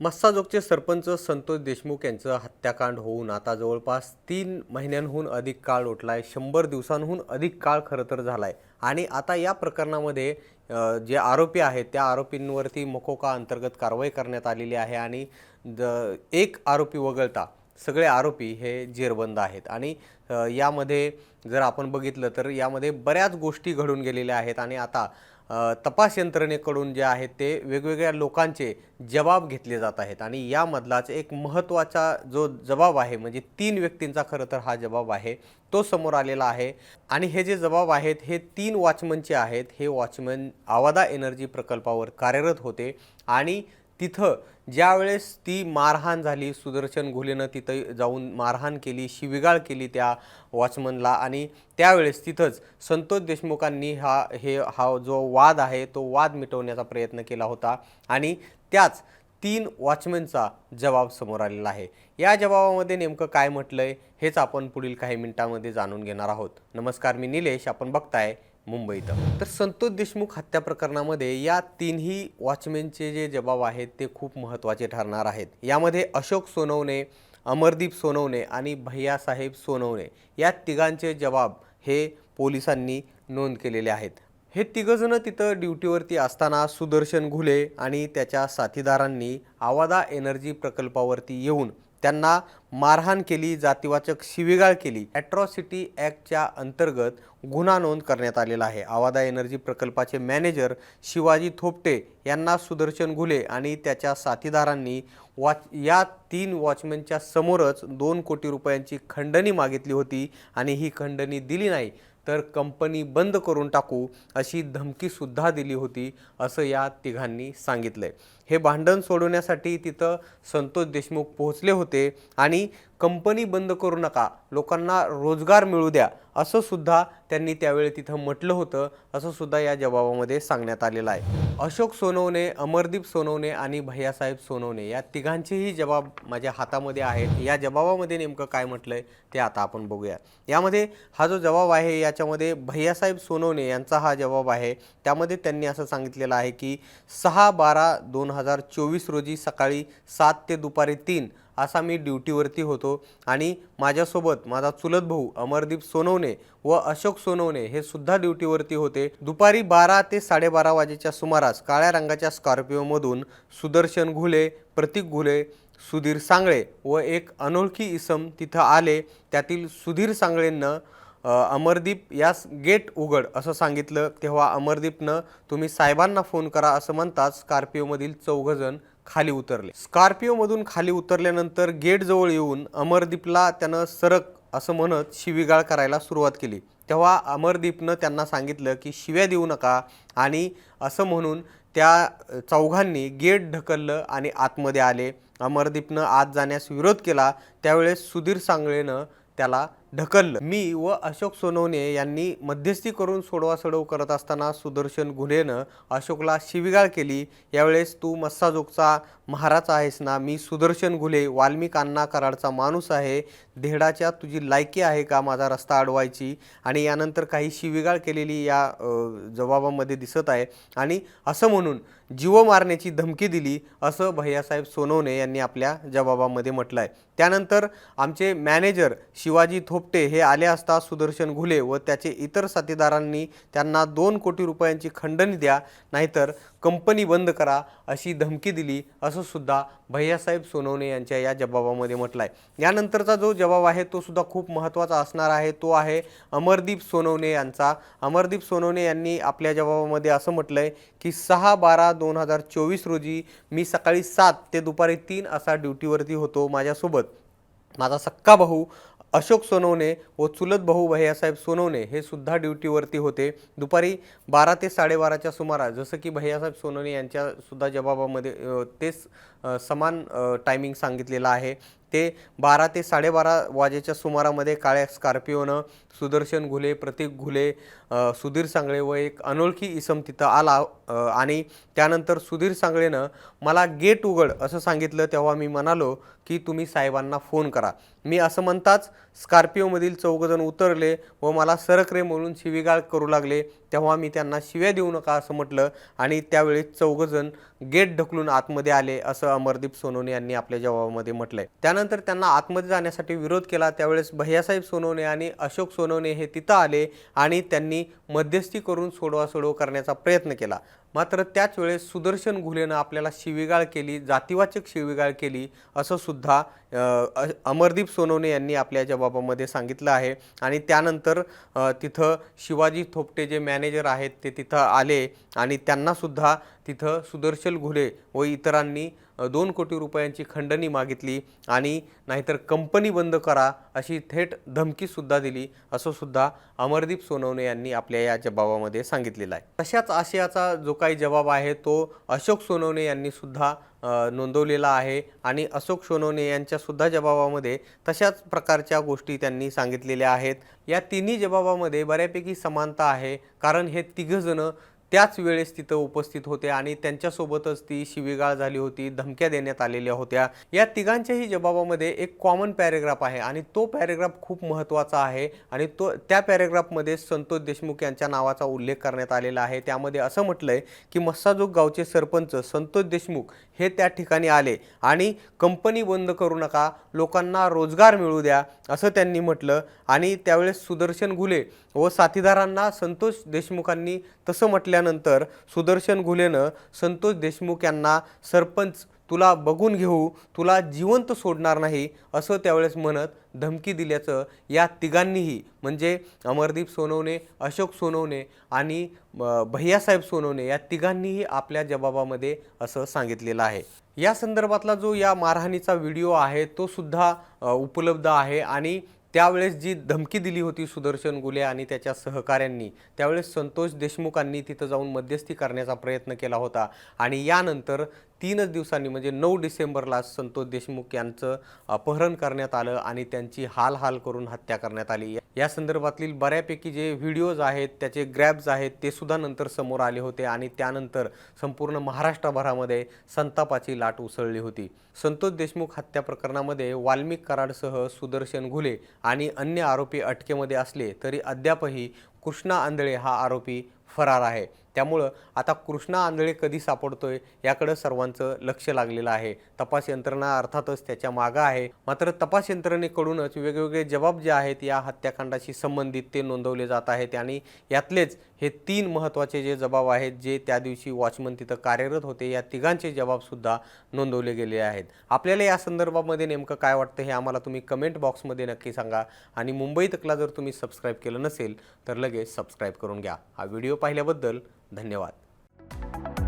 मस्साजोगचे सरपंच संतोष देशमुख यांचं हत्याकांड होऊन आता जवळपास तीन महिन्यांहून अधिक काळ लोटलाय शंभर दिवसांहून अधिक काळ खरं तर झाला आहे आणि आता या प्रकरणामध्ये जे आरोपी आहेत त्या आरोपींवरती मकोका अंतर्गत कारवाई करण्यात आलेली आहे आणि द एक आरोपी वगळता सगळे आरोपी हे जेरबंद आहेत. आणि यामध्ये जर आपण बघितलं तर यामध्ये बऱ्याच गोष्टी घडून गेलेल्या आहेत. आणि आता तपास यंत्रणेकडून जे आहेत ते वेगवेगळ्या लोकांचे जबाब घेतले जात आहेत. आणि यामधलाच एक महत्त्वाचा जो जबाब आहे म्हणजे तीन व्यक्तींचा खरं तर हा जबाब आहे तो समोर आलेला आहे. आणि हे जे जबाब आहेत हे तीन वॉचमनचे आहेत. हे वॉचमन आवादा एनर्जी प्रकल्पावर कार्यरत होते. आणि तिथं ज्यावेळेस ती मारहाण झाली सुदर्शन घोलेनं तिथं जाऊन मारहाण केली शिविगाळ केली त्या वॉचमनला आणि त्यावेळेस तिथंच संतोष देशमुखांनी हा हे हा जो वाद आहे तो वाद मिटवण्याचा प्रयत्न केला होता आणि त्याच तीन वॉचमनचा जबाब समोर आलेला आहे. या जबाबामध्ये नेमकं काय म्हटलं आहे हेच आपण पुढील काही मिनिटांमध्ये जाणून घेणार आहोत. नमस्कार मी निलेश. आपण बघताय मुंबईत तर संतोष देशमुख हत्या प्रकरणामध्ये या तीनही वॉचमॅनचे जे जबाब आहेत ते खूप महत्त्वाचे ठरणार आहेत. यामध्ये अशोक सोनवणे अमरदीप सोनवणे आणि भैयासाहेब सोनवणे या तिघांचे जबाब हे पोलिसांनी नोंद केलेले आहेत. हे तिघंजणं तिथं ड्युटीवरती असताना सुदर्शन घुले आणि त्याच्या साथीदारांनी आवादा एनर्जी प्रकल्पावरती येऊन त्यांना मारहाण केली जातीवाचक शिवीगाळ केली. ॲट्रॉसिटी ॲक्टच्या अंतर्गत गुन्हा नोंद करण्यात आलेला आहे. आवादा एनर्जी प्रकल्पाचे मॅनेजर शिवाजी थोपटे यांना सुदर्शन घुले आणि त्याच्या साथीदारांनी वॉच या तीन वॉचमॅनच्या समोरच दोन कोटी रुपयांची खंडणी मागितली होती आणि ही खंडणी दिली नाही. तर कंपनी बंद करून टाकू अशी धमकीसुद्धा दिली होती असं या तिघांनी सांगितलं आहे हे भांडण सोडवण्यासाठी तिथं संतोष देशमुख पोहोचले होते आणि कंपनी बंद करू नका लोकांना रोजगार मिळू द्या असं सुद्धा त्यांनी त्यावेळी तिथं म्हटलं होतं असं सुद्धा या जबाबामध्ये सांगण्यात आलेलं आहे. अशोक सोनवणे अमरदीप सोनवणे आणि भैयासाहेब सोनवणे या तिघांचेही जबाब माझ्या हातामध्ये आहेत. या जबाबामध्ये नेमकं काय म्हटलं आहे ते आता आपण बघूया. यामध्ये हा जो जबाब आहे याच्यामध्ये भैयासाहेब सोनवणे यांचा हा जबाब आहे. त्यामध्ये त्यांनी असं सांगितलेलं आहे की सहा बारा दोन हजार चोवीस रोजी सकाळी सात ते दुपारी तीन असा मी ड्युटीवरती होतो. आणि माझ्यासोबत माझा चुलत भाऊ अमरदीप सोनवणे व अशोक सोनवणे हे सुद्धा ड्युटीवरती होते. दुपारी बारा ते साडेबारा वाजेच्या सुमारास काळ्या रंगाच्या स्कॉर्पिओमधून सुदर्शन घुले प्रतीक घुले सुधीर सांगळे व एक अनोळखी इसम तिथं आले. त्यातील सुधीर सांगळेंनं अमरदीप यास गेट उघड असं सांगितलं. तेव्हा अमरदीपनं तुम्ही साहेबांना फोन करा असं म्हणताच स्कॉर्पिओमधील चौघजण खाली उतरले. स्कॉर्पिओमधून खाली उतरल्यानंतर गेटजवळ येऊन अमरदीपला त्यानं सरक असं म्हणत शिवीगाळ करायला सुरुवात केली. तेव्हा अमरदीपनं त्यांना सांगितलं की शिव्या देऊ नका. आणि असं म्हणून त्या चौघांनी गेट ढकललं आणि आतमध्ये आले. अमरदीपनं आत जाण्यास विरोध केला. त्यावेळेस सुधीर सांगळेनं त्याला ढकललं. मी व अशोक सोनवणे यांनी मध्यस्थी करून सोडवासोडव करत असताना सुदर्शन गुन्हेनं अशोकला शिवीगाळ केली. यावेळेस तू मस्साजोगचा महाराज आहेस ना मी सुदर्शन घुले वाल्मिक अण्णा कराडचा माणूस आहे. धेडाच्या तुझी लायकी आहे का माझा रस्ता अडवायची? आणि यानंतर काही शिवीगाळ केलेली या जबाबामध्ये दिसत आहे. आणि असं म्हणून जीव मारण्याची धमकी दिली असं भैयासाहेब सोनवणे यांनी आपल्या जबाबामध्ये म्हटलं आहे त्यानंतर आमचे मॅनेजर शिवाजी थोपटे हे आले असता सुदर्शन घुले व त्याचे इतर साथीदारांनी त्यांना दोन कोटी रुपयांची खंडणी द्या नाहीतर कंपनी बंद करा अशी धमकी दिली असं सुद्धा भैयासाहेब सोनवणे यांच्या या जबाबामध्ये म्हटलं आहे यानंतरचा जो जबाब आहे तो सुद्धा खूप महत्त्वाचा असणार आहे. तो आहे अमरदीप सोनवणे यांचा. अमरदीप सोनवणे यांनी आपल्या जबाबामध्ये असं म्हटलं आहे की सहा बारा दोन हजार चोवीस रोजी मी सकाळी सात ते दुपारी तीन असा ड्युटीवरती होतो माझ्यासोबत. माझा सक्का भाऊ अशोक सोनवणे व चुलत भाऊ भैयासाहेब सोनवणे हे सुद्धा ड्युटीवरती होते. दुपारी बारा ते साडेबाराच्या सुमारास जसं की भैयासाहेब सोनवणे यांच्यासुद्धा जबाबामध्ये तेच समान टायमिंग सांगितलेलं आहे. ते बारा ते साडेबारा वाजेच्या सुमारामध्ये काळ्या स्कॉर्पिओनं सुदर्शन घुले प्रतीक घुले सुधीर सांगळे व एक अनोळखी इसम तिथं आला आणि त्यानंतर सुधीर सांगळेनं मला गेट उघड असं सांगितलं तेव्हा मी म्हणालो की तुम्ही साहेबांना फोन करा. मी असं म्हणताच स्कॉर्पिओमधील चौघजण उतरले व मला सरक रे म्हणून शिवीगाळ करू लागले. तेव्हा मी त्यांना शिव्या देऊ नका असं म्हटलं आणि त्यावेळी चौघजण गेट ढकलून आतमध्ये आले असं अमरदीप सोनवणे यांनी आपल्या जबाबामध्ये म्हटलंय. त्यानंतर त्यांना आतमध्ये जाण्यासाठी विरोध केला. त्यावेळेस भैयासाहेब सोनवणे आणि अशोक सोनवणे हे तिथं आले आणि त्यांनी मध्यस्थी करून सोडवा सोडव करण्याचा प्रयत्न केला. मात्र त्याच वेळेस सुदर्शन घुलेनं आपल्याला शिवीगाळ केली जातीवाचक शिवीगाळ केली असं सुद्धा अमरदीप सोनवणे यांनी आपल्या बाबामध्ये सांगितलं आहे. आणि त्यानंतर तिथं शिवाजी थोपटे जे मॅनेजर आहेत ते तिथं आले. आणि त्यांनासुद्धा तिथं सुदर्शन घुले व इतरांनी दोन कोटी रुपयांची खंडणी मागितली आणि नाहीतर कंपनी बंद करा अशी थेट धमकीसुद्धा दिली असं सुद्धा अमरदीप सोनवणे यांनी आपल्या या जबाबामध्ये सांगितलेलं आहे. तशाच आशयाचा जो काही जबाब आहे तो अशोक सोनवणे यांनीसुद्धा नोंदवलेला आहे आणि अशोक सोनवणे यांच्यासुद्धा जबाबामध्ये तशाच प्रकारच्या गोष्टी त्यांनी सांगितलेल्या आहेत. या तिन्ही जबाबामध्ये बऱ्यापैकी समानता आहे कारण हे तिघंजणं त्याच वेळेस तिथं उपस्थित होते आणि त्यांच्यासोबतच ती शिवीगाळ झाली होती धमक्या देण्यात आलेल्या होत्या. या तिघांच्याही जबाबामध्ये एक कॉमन पॅरेग्राफ आहे आणि तो पॅरेग्राफ खूप महत्त्वाचा आहे आणि तो त्या पॅरेग्राफमध्ये संतोष देशमुख यांच्या नावाचा उल्लेख करण्यात आलेला आहे. त्यामध्ये असं म्हटलं आहे की मस्साजोग गावचे सरपंच संतोष देशमुख हे त्या ठिकाणी आले आणि कंपनी बंद करू नका लोकांना रोजगार मिळू द्या असं त्यांनी म्हटलं आणि त्यावेळेस सुदर्शन घुले व साथीदारांना संतोष देशमुखांनी तसं म्हटलं म्हटल्यानंतर सुदर्शन घुलेनं संतोष देशमुख यांना सरपंच तुला बघून घेऊ तुला जिवंत सोडणार नाही असं त्यावेळेस म्हणत धमकी दिल्याचं या तिघांनीही म्हणजे अमरदीप सोनवणे अशोक सोनवणे आणि भैयासाहेब सोनवणे या तिघांनीही आपल्या जबाबामध्ये असं सांगितलेलं आहे. या संदर्भातला जो या मारहाणीचा व्हिडिओ आहे तो सुद्धा उपलब्ध आहे आणि त्यावेळेस जी धमकी दिली होती सुदर्शन गुले आणि त्याच्या सहकाऱ्यांनी त्यावेळेस संतोष देशमुखांनी तिथं जाऊन मध्यस्थी करण्याचा प्रयत्न केला होता. आणि यानंतर तीनच दिवसांनी म्हणजे नऊ डिसेंबरला संतोष देशमुख यांचं अपहरण करण्यात आलं आणि त्यांची हाल हाल करून हत्या करण्यात आली. या संदर्भातील बऱ्यापैकी जे व्हिडिओज आहेत त्याचे ग्रॅब्स आहेत ते सुद्धा नंतर समोर आले होते आणि त्यानंतर संपूर्ण महाराष्ट्रभरामध्ये संतापाची लाट उसळली होती. संतोष देशमुख हत्या प्रकरणामध्ये वाल्मिक कराडसह सुदर्शन घुले आणि अन्य आरोपी अटकेमध्ये असले तरी अद्यापही कृष्णा आंधळे हा आरोपी फरार आहे. त्यामुळं आता कृष्णा आंधळे कधी सापडतोय याकडं सर्वांचं लक्ष लागलेलं आहे. तपास यंत्रणा अर्थातच त्याच्या मागं आहे. मात्र तपास यंत्रणेकडूनच वेगवेगळे जबाब जे आहेत या हत्याकांडाशी संबंधित ते नोंदवले जात आहेत आणि यातलेच हे तीन महत्त्वाचे जे जबाब आहेत जे त्या दिवशी वॉचमन तिथं कार्यरत होते या तिघांचे जबाबसुद्धा नोंदवले गेले आहेत. आपल्याला या संदर्भामध्ये नेमकं काय वाटतं हे आम्हाला तुम्ही कमेंट बॉक्समध्ये नक्की सांगा. आणि मुंबई तकला जर तुम्ही सबस्क्राईब केलं नसेल तर लगेच सबस्क्राईब करून घ्या. हा व्हिडिओ पाहिल्याबद्दल धन्यवाद.